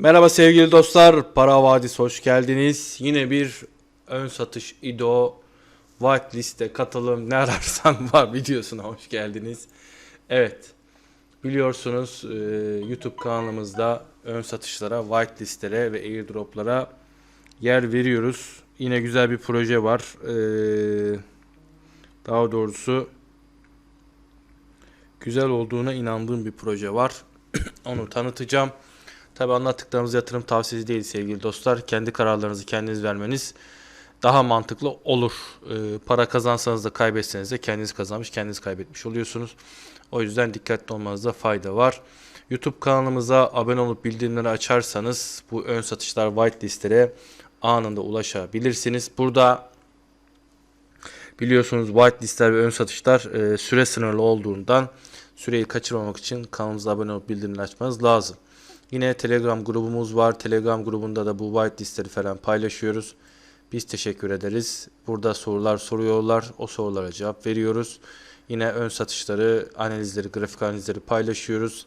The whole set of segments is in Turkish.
Merhaba sevgili dostlar. Para Vadisi hoş geldiniz. Yine bir ön satış IDO whitelist'e katılım ne ararsan var videosuna hoş geldiniz. Evet. Biliyorsunuz e, YouTube kanalımızda ön satışlara, whitelistlere ve airdroplara yer veriyoruz. Yine güzel bir proje var. E, daha doğrusu güzel olduğuna inandığım bir proje var. Onu tanıtacağım. Tabi anlattıklarımız yatırım tavsiyesi değil sevgili dostlar. Kendi kararlarınızı kendiniz vermeniz daha mantıklı olur. Ee, para kazansanız da kaybetseniz de kendiniz kazanmış, kendiniz kaybetmiş oluyorsunuz. O yüzden dikkatli olmanızda fayda var. YouTube kanalımıza abone olup bildirimleri açarsanız bu ön satışlar whitelistlere anında ulaşabilirsiniz. Burada biliyorsunuz whitelistler ve ön satışlar e, süre sınırlı olduğundan süreyi kaçırmamak için kanalımıza abone olup bildirimleri açmanız lazım. Yine Telegram grubumuz var. Telegram grubunda da bu whitelistleri falan paylaşıyoruz. Biz teşekkür ederiz. Burada sorular soruyorlar. O sorulara cevap veriyoruz. Yine ön satışları, analizleri, grafik analizleri paylaşıyoruz.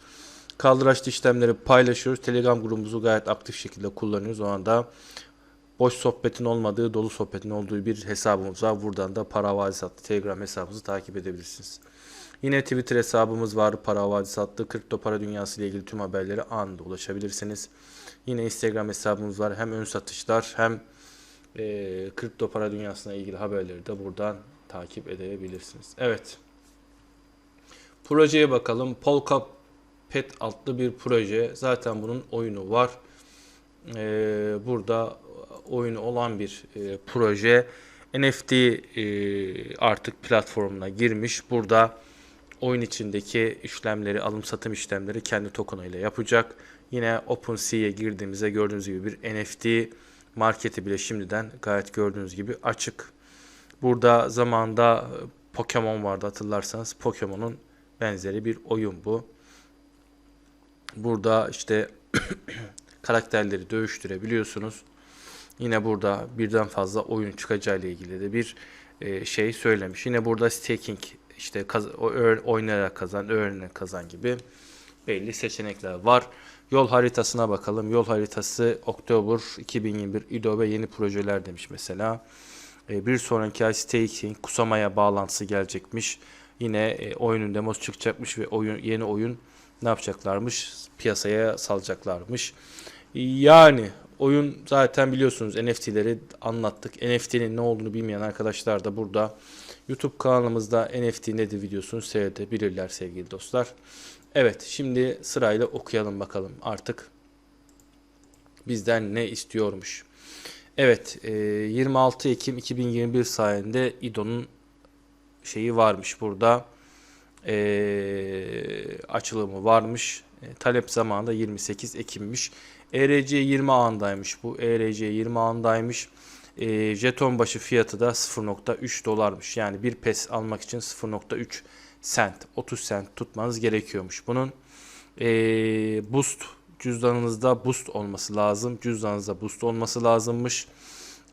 Kaldıraçlı işlemleri paylaşıyoruz. Telegram grubumuzu gayet aktif şekilde kullanıyoruz. O anda boş sohbetin olmadığı, dolu sohbetin olduğu bir hesabımız var. Buradan da Para Vadisi Telegram hesabımızı takip edebilirsiniz. Yine Twitter hesabımız var. Para Vadisi adlı kripto para dünyası ile ilgili tüm haberlere anında ulaşabilirsiniz. Yine Instagram hesabımız var. Hem ön satışlar hem e, kripto para dünyasına ilgili haberleri de buradan takip edebilirsiniz. Evet. Projeye bakalım. Polka Pet adlı bir proje. Zaten bunun oyunu var. E, burada oyunu olan bir e, proje. NFT e, artık platformuna girmiş. Burada oyun içindeki işlemleri, alım satım işlemleri kendi token'ıyla yapacak. Yine OpenSea'ya girdiğimizde gördüğünüz gibi bir NFT marketi bile şimdiden gayet gördüğünüz gibi açık. Burada zamanda Pokemon vardı hatırlarsanız. Pokemon'un benzeri bir oyun bu. Burada işte karakterleri dövüştürebiliyorsunuz. Yine burada birden fazla oyun çıkacağı ile ilgili de bir e, şey söylemiş. Yine burada staking işte kaz- oynayarak kazan, öğrenerek kazan gibi belli seçenekler var. Yol haritasına bakalım. Yol haritası Oktober 2021 İDO ve yeni projeler demiş mesela. E, bir sonraki ay staking Kusama'ya bağlantısı gelecekmiş. Yine e, oyunun demosu çıkacakmış ve oyun yeni oyun ne yapacaklarmış? Piyasaya salacaklarmış. Yani oyun zaten biliyorsunuz NFT'leri anlattık. NFT'nin ne olduğunu bilmeyen arkadaşlar da burada YouTube kanalımızda NFT nedir videosunu seyredebilirler sevgili dostlar. Evet şimdi sırayla okuyalım bakalım artık bizden ne istiyormuş. Evet e, 26 Ekim 2021 sayesinde İDO'nun şeyi varmış burada e, açılımı varmış. E, talep zamanında 28 Ekim'miş. ERC 20 andaymış bu. ERC 20 andaymış. E, jeton başı fiyatı da 0.3 dolarmış. Yani bir pes almak için 0.3 sent, 30 sent tutmanız gerekiyormuş. Bunun e, boost cüzdanınızda boost olması lazım. Cüzdanınızda boost olması lazımmış.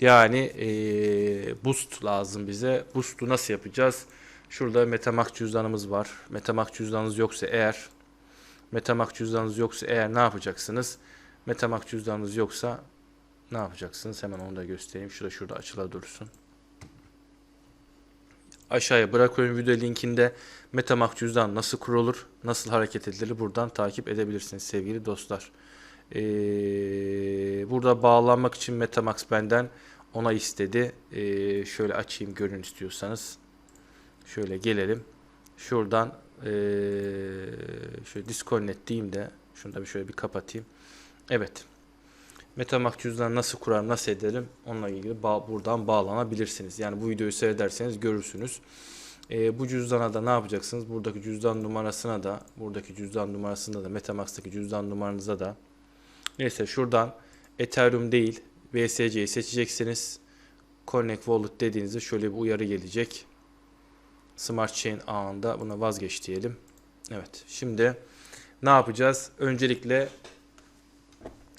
Yani e, boost lazım bize. Boost'u nasıl yapacağız? Şurada Metamask cüzdanımız var. Metamask cüzdanınız yoksa eğer Metamask cüzdanınız yoksa eğer ne yapacaksınız? Metamask cüzdanınız yoksa ne yapacaksınız? Hemen onu da göstereyim. Şurada şurada açıla dursun. Aşağıya bırakıyorum video linkinde Metamask cüzdan nasıl kurulur, nasıl hareket edilir buradan takip edebilirsiniz sevgili dostlar. Ee, burada bağlanmak için Metamask benden ona istedi. Ee, şöyle açayım görün istiyorsanız. Şöyle gelelim. Şuradan ee, şöyle disconnect diyeyim de şunu da bir şöyle bir kapatayım. Evet. Metamask cüzdanı nasıl kurar, nasıl edelim onunla ilgili bağ, buradan bağlanabilirsiniz. Yani bu videoyu seyrederseniz görürsünüz. Ee, bu cüzdana da ne yapacaksınız? Buradaki cüzdan numarasına da, buradaki cüzdan numarasında da, Metamask'taki cüzdan numaranıza da neyse şuradan Ethereum değil BSC'yi seçeceksiniz. Connect Wallet dediğinizde şöyle bir uyarı gelecek. Smart Chain ağında buna vazgeç diyelim. Evet. Şimdi ne yapacağız? Öncelikle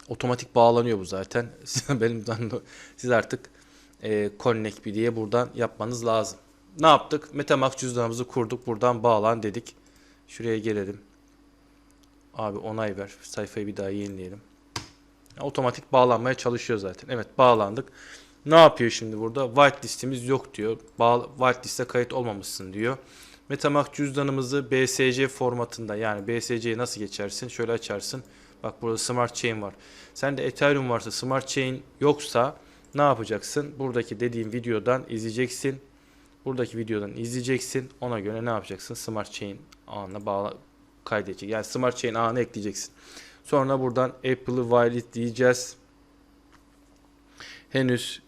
otomatik bağlanıyor bu zaten. Benim siz artık e, Connect bir diye buradan yapmanız lazım. Ne yaptık? Metamask cüzdanımızı kurduk. Buradan bağlan dedik. Şuraya gelelim. Abi onay ver. Sayfayı bir daha yenileyelim. Otomatik bağlanmaya çalışıyor zaten. Evet bağlandık. Ne yapıyor şimdi burada? Whitelist'imiz yok diyor. Bağ, whitelist'e kayıt olmamışsın diyor. Metamask cüzdanımızı BSC formatında yani BSC'yi nasıl geçersin? Şöyle açarsın. Bak burada Smart Chain var. Sende Ethereum varsa Smart Chain yoksa ne yapacaksın? Buradaki dediğim videodan izleyeceksin. Buradaki videodan izleyeceksin. Ona göre ne yapacaksın? Smart Chain ağına bağla kaydedecek. Yani Smart Chain ağını ekleyeceksin. Sonra buradan Apple'ı valid diyeceğiz. Henüz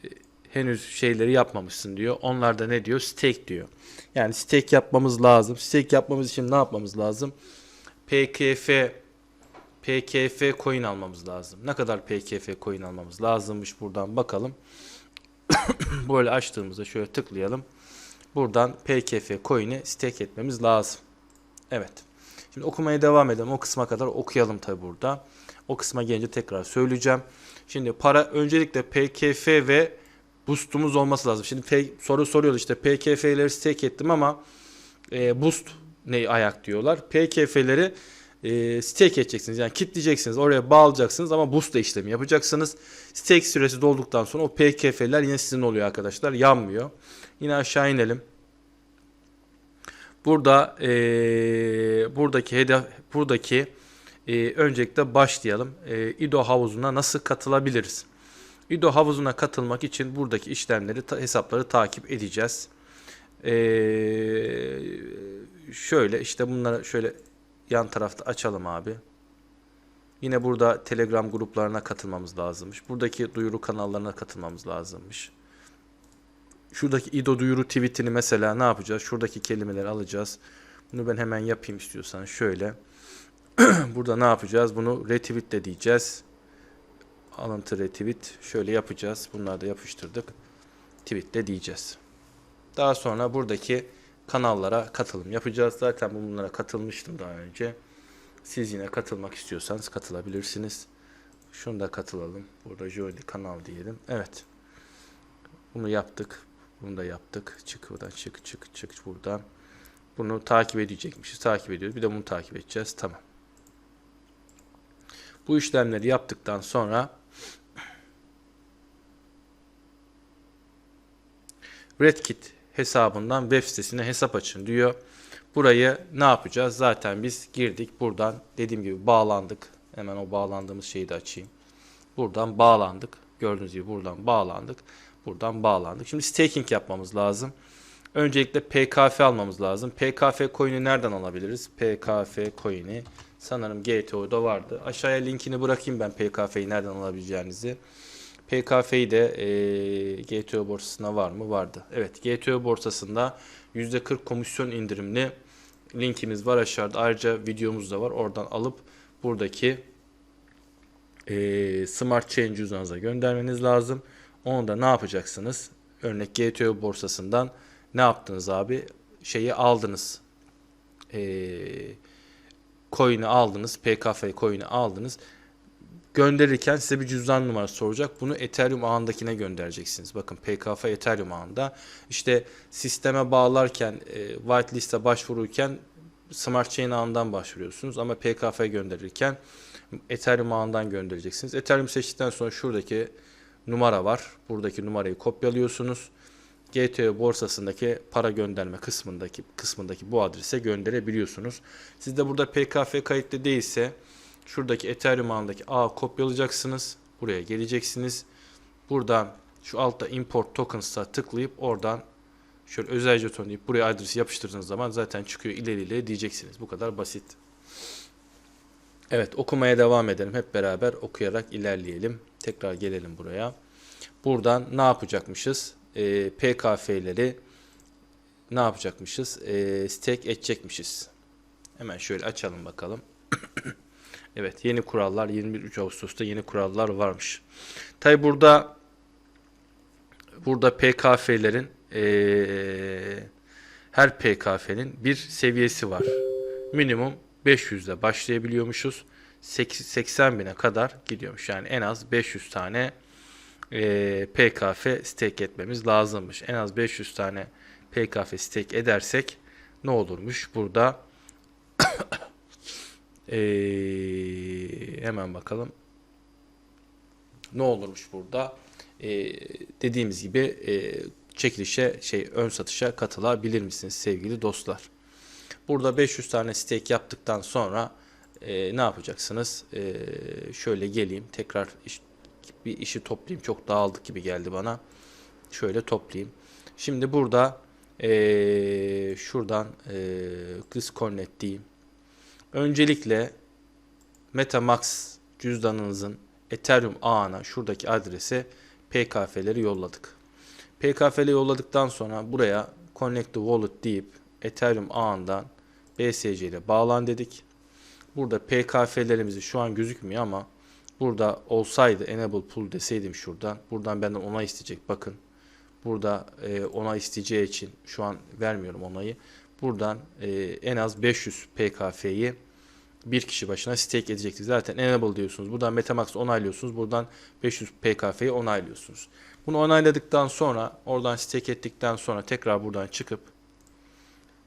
henüz şeyleri yapmamışsın diyor. Onlar da ne diyor? Stake diyor. Yani stake yapmamız lazım. Stake yapmamız için ne yapmamız lazım? PKF PKF coin almamız lazım. Ne kadar PKF coin almamız lazımmış buradan bakalım. Böyle açtığımızda şöyle tıklayalım. Buradan PKF coin'i stake etmemiz lazım. Evet. Şimdi okumaya devam edelim. O kısma kadar okuyalım tabi burada. O kısma gelince tekrar söyleyeceğim. Şimdi para öncelikle PKF ve boost'umuz olması lazım. Şimdi soru soruyordu işte PKF'leri stake ettim ama e, boost ne ayak diyorlar. PKF'leri e, stake edeceksiniz. Yani kitleyeceksiniz. Oraya bağlayacaksınız ama boost işlemi yapacaksınız. Stake süresi dolduktan sonra o PKF'ler yine sizin oluyor arkadaşlar. Yanmıyor. Yine aşağı inelim. Burada e, buradaki hedef buradaki e, öncelikle başlayalım. E, İDO havuzuna nasıl katılabiliriz? İDO havuzuna katılmak için buradaki işlemleri ta, hesapları takip edeceğiz. E, şöyle işte bunları şöyle yan tarafta açalım abi. Yine burada Telegram gruplarına katılmamız lazımmış. Buradaki duyuru kanallarına katılmamız lazımmış. Şuradaki İDO duyuru tweetini mesela ne yapacağız? Şuradaki kelimeleri alacağız. Bunu ben hemen yapayım istiyorsan şöyle. Burada ne yapacağız? Bunu retweet de diyeceğiz. Alıntı retweet. Şöyle yapacağız. Bunları da yapıştırdık. Tweet de diyeceğiz. Daha sonra buradaki kanallara katılım yapacağız. Zaten bunlara katılmıştım daha önce. Siz yine katılmak istiyorsanız katılabilirsiniz. Şunu da katılalım. Burada Jolly kanal diyelim. Evet. Bunu yaptık. Bunu da yaptık. Çık buradan çık çık çık buradan. Bunu takip edecekmişiz. Takip ediyoruz. Bir de bunu takip edeceğiz. Tamam. Bu işlemleri yaptıktan sonra Redkit hesabından web sitesine hesap açın diyor. Burayı ne yapacağız? Zaten biz girdik. Buradan dediğim gibi bağlandık. Hemen o bağlandığımız şeyi de açayım. Buradan bağlandık. Gördüğünüz gibi buradan bağlandık. Buradan bağlandık. Şimdi staking yapmamız lazım. Öncelikle PKF almamız lazım. PKF coin'i nereden alabiliriz? PKF coin'i sanırım GTO'da vardı. Aşağıya linkini bırakayım ben PKF'yi nereden alabileceğinizi. PKF'yi de e, GTO borsasına var mı? Vardı. Evet GTO borsasında %40 komisyon indirimli linkimiz var aşağıda. Ayrıca videomuz da var. Oradan alıp buradaki e, Smart Chain cüzdanınıza göndermeniz lazım. Onu da ne yapacaksınız? Örnek GTO borsasından ne yaptınız abi? Şeyi aldınız. Eee coin'i aldınız. PKF coin'i aldınız. Gönderirken size bir cüzdan numarası soracak. Bunu Ethereum ağındakine göndereceksiniz. Bakın PKF Ethereum ağında. İşte sisteme bağlarken, e, whitelist'e başvururken Smart Chain ağından başvuruyorsunuz. Ama PKF gönderirken Ethereum ağından göndereceksiniz. Ethereum seçtikten sonra şuradaki numara var. Buradaki numarayı kopyalıyorsunuz. GTO borsasındaki para gönderme kısmındaki kısmındaki bu adrese gönderebiliyorsunuz. Sizde burada PKF kayıtlı değilse şuradaki Ethereum ağındaki ağı kopyalayacaksınız. Buraya geleceksiniz. Buradan şu altta import tokens'a tıklayıp oradan şöyle özel jeton deyip buraya adresi yapıştırdığınız zaman zaten çıkıyor ileriyle diyeceksiniz. Bu kadar basit. Evet okumaya devam edelim. Hep beraber okuyarak ilerleyelim. Tekrar gelelim buraya. Buradan ne yapacakmışız? e, PKF'leri ne yapacakmışız? E, stake edecekmişiz. Hemen şöyle açalım bakalım. Evet yeni kurallar 21 Ağustos'ta yeni kurallar varmış. Tabi burada burada PKF'lerin e, her PKF'nin bir seviyesi var. Minimum 500 ile başlayabiliyormuşuz. 80 bine kadar gidiyormuş. Yani en az 500 tane e, PKF stake etmemiz lazımmış. En az 500 tane PKF stake edersek ne olurmuş? Burada e, hemen bakalım. ne olurmuş burada? E, dediğimiz gibi e, çekilişe şey ön satışa katılabilir misiniz sevgili dostlar? Burada 500 tane stake yaptıktan sonra e, ne yapacaksınız? E, şöyle geleyim tekrar iş, bir işi toplayayım. Çok dağıldık gibi geldi bana. Şöyle toplayayım. Şimdi burada e, şuradan e, disconnect diyeyim. Öncelikle Metamax cüzdanınızın Ethereum ağına şuradaki adrese PKF'leri yolladık. PKF'leri yolladıktan sonra buraya Connect to Wallet deyip Ethereum ağından BSC ile bağlan dedik. Burada PKF'lerimizi şu an gözükmüyor ama burada olsaydı Enable Pool deseydim şuradan. Buradan benden onay isteyecek bakın. Burada e, onay isteyeceği için şu an vermiyorum onayı. Buradan e, en az 500 PKF'yi bir kişi başına stake edecektik. Zaten enable diyorsunuz. Buradan Metamax onaylıyorsunuz. Buradan 500 PKF'yi onaylıyorsunuz. Bunu onayladıktan sonra oradan stake ettikten sonra tekrar buradan çıkıp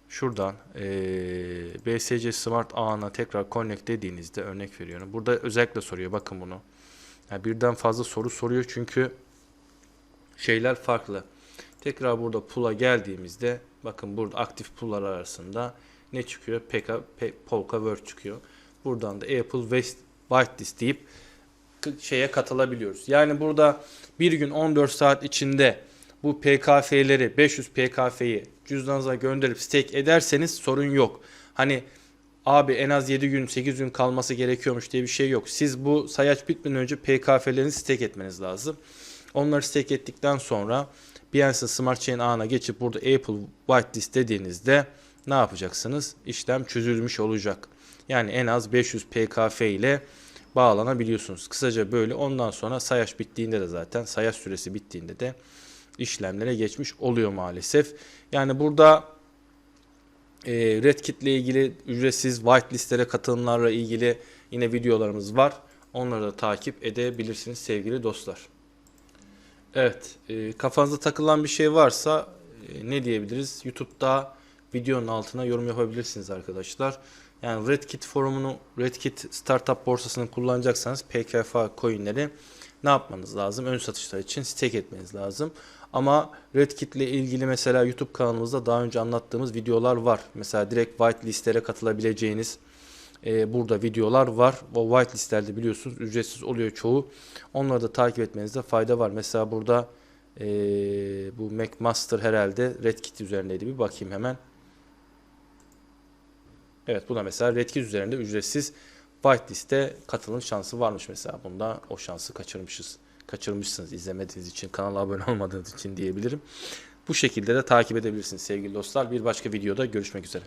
şuradan eee BSC Smart ağına tekrar connect dediğinizde örnek veriyorum. Burada özellikle soruyor bakın bunu. Yani birden fazla soru soruyor çünkü şeyler farklı. Tekrar burada pool'a geldiğimizde bakın burada aktif pool'lar arasında ne çıkıyor? PK, P, Polka Word çıkıyor. Buradan da Apple West Whitelist deyip şeye katılabiliyoruz. Yani burada bir gün 14 saat içinde bu PKF'leri 500 PKF'yi cüzdanınıza gönderip stake ederseniz sorun yok. Hani abi en az 7 gün 8 gün kalması gerekiyormuş diye bir şey yok. Siz bu sayaç bitmeden önce PKF'lerini stake etmeniz lazım. Onları stake ettikten sonra Binance Smart Chain ağına geçip burada Apple Whitelist dediğinizde ne yapacaksınız? İşlem çözülmüş olacak. Yani en az 500 PKF ile bağlanabiliyorsunuz. Kısaca böyle ondan sonra sayaç bittiğinde de zaten sayaç süresi bittiğinde de işlemlere geçmiş oluyor maalesef. Yani burada e, Redkit ile ilgili ücretsiz whitelistlere katılımlarla ilgili yine videolarımız var. Onları da takip edebilirsiniz sevgili dostlar. Evet, e, kafanıza takılan bir şey varsa e, ne diyebiliriz? YouTube'da videonun altına yorum yapabilirsiniz arkadaşlar. Yani Redkit forumunu, Redkit startup borsasını kullanacaksanız PKF coinleri ne yapmanız lazım? Ön satışlar için stake etmeniz lazım. Ama Redkit ile ilgili mesela YouTube kanalımızda daha önce anlattığımız videolar var. Mesela direkt whitelistlere katılabileceğiniz e, burada videolar var. O whitelistlerde biliyorsunuz ücretsiz oluyor çoğu. Onları da takip etmenizde fayda var. Mesela burada e, bu McMaster herhalde Redkit üzerindeydi. Bir bakayım hemen. Evet bu da mesela Redkit üzerinde ücretsiz whitelist'e katılım şansı varmış mesela. Bunda o şansı kaçırmışız. Kaçırmışsınız izlemediğiniz için, kanala abone olmadığınız için diyebilirim. Bu şekilde de takip edebilirsiniz sevgili dostlar. Bir başka videoda görüşmek üzere.